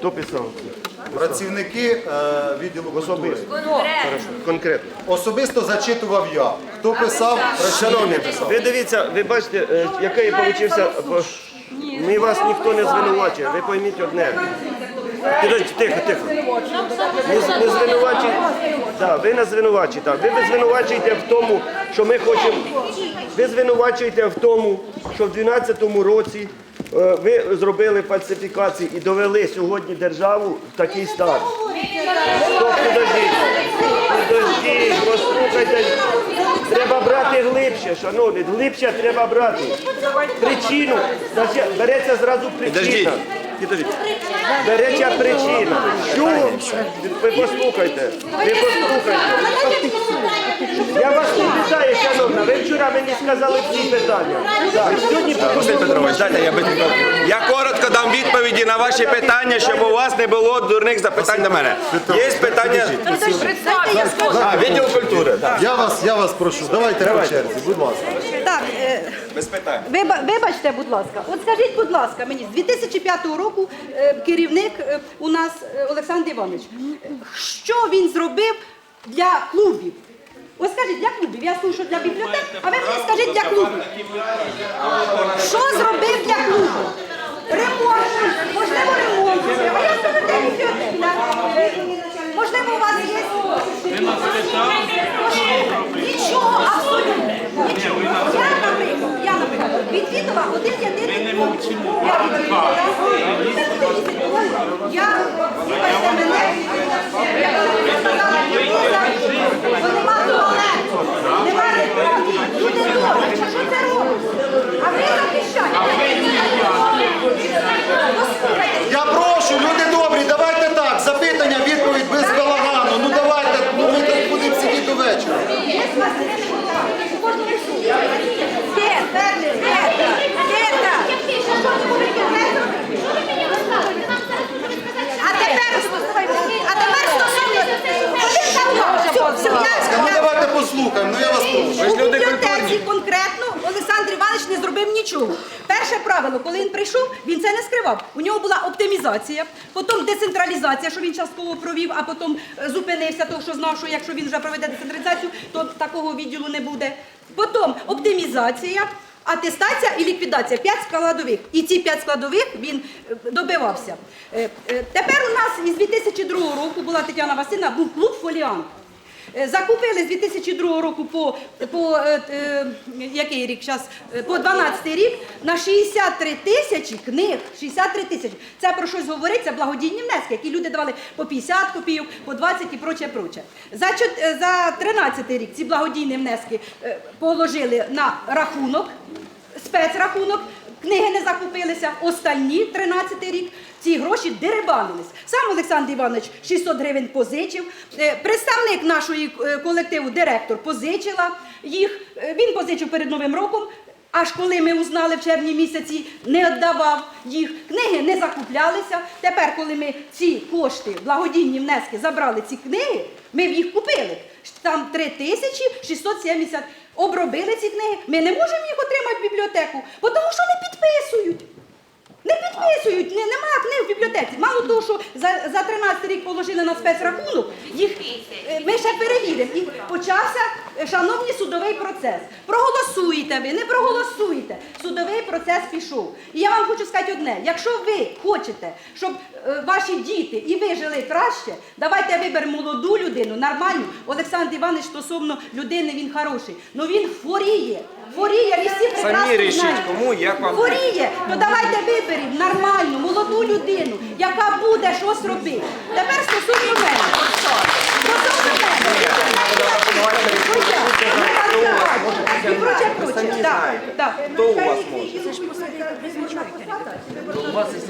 Хто писав? Працівники е, відділу культури. Особисто. Конкретно. Особисто зачитував я. Хто писав? Шановні, писав. ви дивіться, ви бачите, е, який получився. бо Ми вас ніхто не звинувачує. Ви пойміть одне. Підождіть, тихо, тихо. Не, не звинувачуйте. Да, ви не звинувачуєте. Ви не звинувачуєте в тому, що ми хочемо. Ви звинувачуєте в тому, що в 2012 році ви зробили фальсифікації і довели сьогодні державу в такий стан. Стоп, послухайте. Треба брати глибше, шановні, глибше треба брати. Причину. Береться зразу причина. Береться причина. Що? Ви послухайте. Ви послухайте. Я вас не питаю, шановна. Ви вчора мені сказали всі питання. Так, сьогодні Василь Петрович, дайте я би- Я коротко дам відповіді на ваші питання, щоб у вас не було дурних запитань до мене. Є питання. А, відділ культури. Я вас, я вас прошу, давайте по черзі, будь ласка. Так, е, Без питань. виба- вибачте, будь ласка. От скажіть, будь ласка, мені з 2005 року е, керівник е, у нас е, Олександр Іванович, що він зробив для клубів? Ось скажіть, для клубів. Я слушаю для бібліотек, а ви мені скажіть для клубів. Що зробив для клубу? Ремонт, можливо, ремонт. А я скажу для бібліотек. Можливо, у вас є. Нічого, абсолютно. Нічого. Я, наприклад, я, наприклад, відвідала один єдиний клуб. Я відвідала. Я, вибачте мене, я сказала, бо нема туалету, нема рекламі, люди добрі, що це робить? А ви захищаєте. Послухайте, Я прошу, люди добрі, давайте так. Запитання, відповідь без балагану. Ну давайте, ну ми тут будемо сидіти до вечора. А тепер а тепер стосовно Ну давайте послухаємо, ну я вас прошу. у бібліотеці конкретно Олександр Іванович не зробив нічого. Перше правило, коли він прийшов, він це не скривав. У нього була оптимізація, потім децентралізація, що він частково провів, а потім е, зупинився, тому що знав, що якщо він вже проведе децентралізацію, то такого відділу не буде. Потім оптимізація. Атестація і ліквідація п'ять складових. І ці п'ять складових він е, добивався. Е, Тепер у нас із 2002 року була Тетяна Васильівна, був клуб Фоліант. Е, Закупили з 2002 року по, по е, е, який рік зараз, по 12 рік на 63 тисячі книг. 63 тисячі. Це про щось говорить, це благодійні внески, які люди давали по 50 копійок, по 20 і проче, проче. За, за 13 рік ці благодійні внески положили на рахунок, спецрахунок. Книги не закупилися, останні 13 рік ці гроші дерибанились. Сам Олександр Іванович 600 гривень позичив. Е, Представник нашої е, колективу, директор, позичила їх. Е, Він позичив перед Новим роком. Аж коли ми узнали в червні місяці, не віддавав їх. Книги не закуплялися. Тепер, коли ми ці кошти, благодійні внески, забрали ці книги, ми в їх купили. Там 3670 обробили ці книги. Ми не можемо їх отримати в бібліотеку, тому що не підписують. Не підписують, не, нема книг в бібліотеці. Мало того, що за, за 13 рік положили на спецрахунок, їх е, ми ще перевіримо. І почався, е, шановні, судовий процес. Проголосуєте ви, не проголосуєте. Судовий процес пішов. І я вам хочу сказати одне: якщо ви хочете, щоб е, ваші діти і ви жили краще, давайте виберемо молоду людину, нормальну. Олександр Іванович стосовно людини він хороший. Ну він хворіє. Хворіє, і всі прекрасно рішіть, знають. кому, як вам Хворіє, то давайте виберемо нормальну, молоду людину, яка буде щось робити. Тепер стосовно мене. Стосовно мене. І проче, проче. Так, так. Хто у вас може?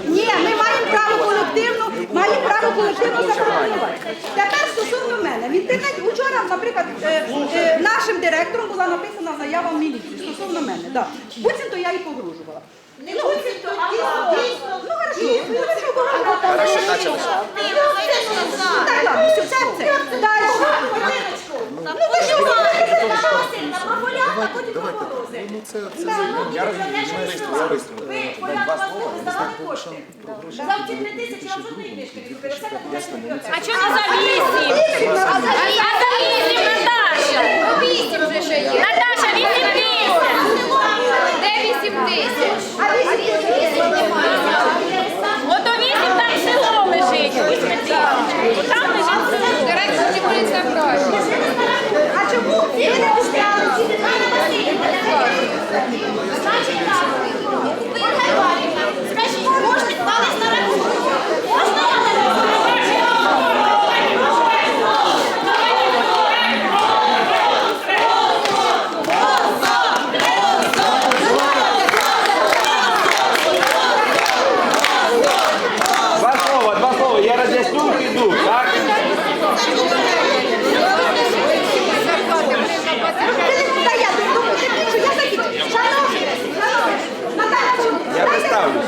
Ні, ми маємо право колективно, маємо право колективно запропонувати. Тепер стосовно мене. В інтернеті вчора, наприклад, е, е, нашим директором була написана заява в міліцію стосовно мене. Да. Буцімто я їй погрожувала. Не буцімто, а дійсно. Ну хорошо, ну. Так, ладно, все, це це. Далі. Ну ви. Я розумію, Ви Полянку вас здавали кошти. За ці три тисячі вам жодної книжки по-чесному. Ну, це- А чого за вісім? А за вісім, Наташа. Вісім вже ще є. Наташа, вісім тисяч. Де вісім тисяч? А вісім тисяч немає. Ото вісім там село лежить. Вісім тисяч. Там лежить село. Директор чи поліція гроші? А чому ви не пускали ці Світлана Васильівна? Значить так, Ольга Іванівна, скажіть, кошти клались на рахунок. Можна я на Два слова, два слова. Я роз'ясню і піду, так? Та я думаю, що я закінчу. Шановні, Наталя, чому? Я представлюсь.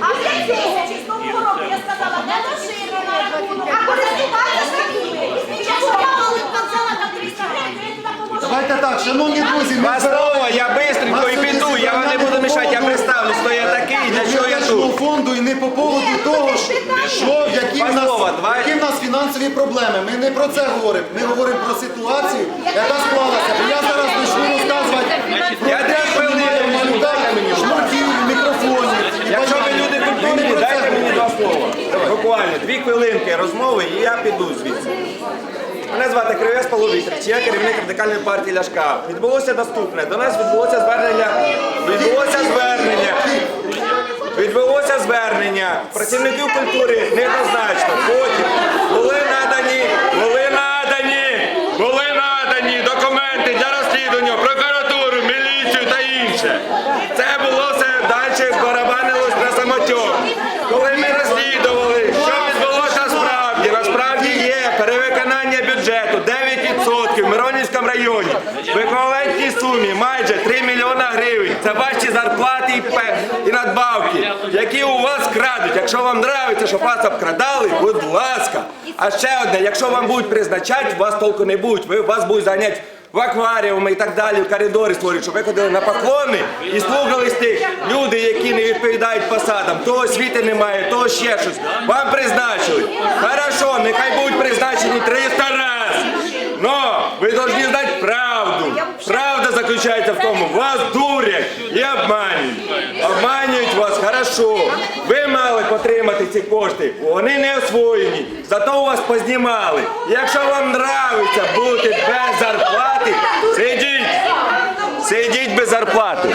А п'ять тисяч з нового року я сказала, не лишили на рахунок. А користуватися самі. Якщо я Оленка взяла там 300 гривень, то я туди поможу. Давайте так, шановні друзі, ми Два слова, я бистренько і піду. Я вам не буду мішати, я представлюсь, хто я такий для чого я тут. фонду і не по поводу того, що, що в які в нас, які в нас фінансові проблеми. Ми не про це говоримо. Ми говоримо про ситуацію, яка склалася. Бо я зараз почну розказувати про Я те, дві що хвилини немає в мені, дайте мені. шнурків, мікрофонів. Якщо ви люди Ми не культурні, про це дайте мені говоримо. два слова. Буквально дві хвилинки розмови і я піду звідси. Мене звати Кривець Павло Вікторович, я керівник радикальної партії Ляшка. Відбулося наступне. До нас відбулося звернення. Відбулося звернення. Відбулося звернення працівників культури неоднозначно. Потім були надані, були надані документи для розслідування, прокуратуру, міліцію та інше. Це було все далі барабанилось на самотьок. Коли ми розслідували, що відбулося насправді, насправді є перевиконання бюджету 9% в Миронівському районі. В еквівалентній сумі майже 3 мільйона гривень. Це ваші зарплати і, надбавки, які у вас крадуть. Якщо вам подобається, щоб вас обкрадали, будь ласка. А ще одне, якщо вам будуть призначати, вас толку не будуть. Ви вас будуть зайняти в акваріуми і так далі, в коридорі створюють, щоб ви ходили на поклони і слухались тих люди, які не відповідають посадам. Того освіти немає, того ще щось. Вам призначили. Хорошо, нехай будуть призначені 300 заключається в тому, вас дурять і обманюють. Обманюють вас хорошо. Ви мали отримати ці кошти, вони не освоєні. Зато у вас познімали. Якщо вам нравиться бути без зарплати, сидіть. Сидіть без зарплати.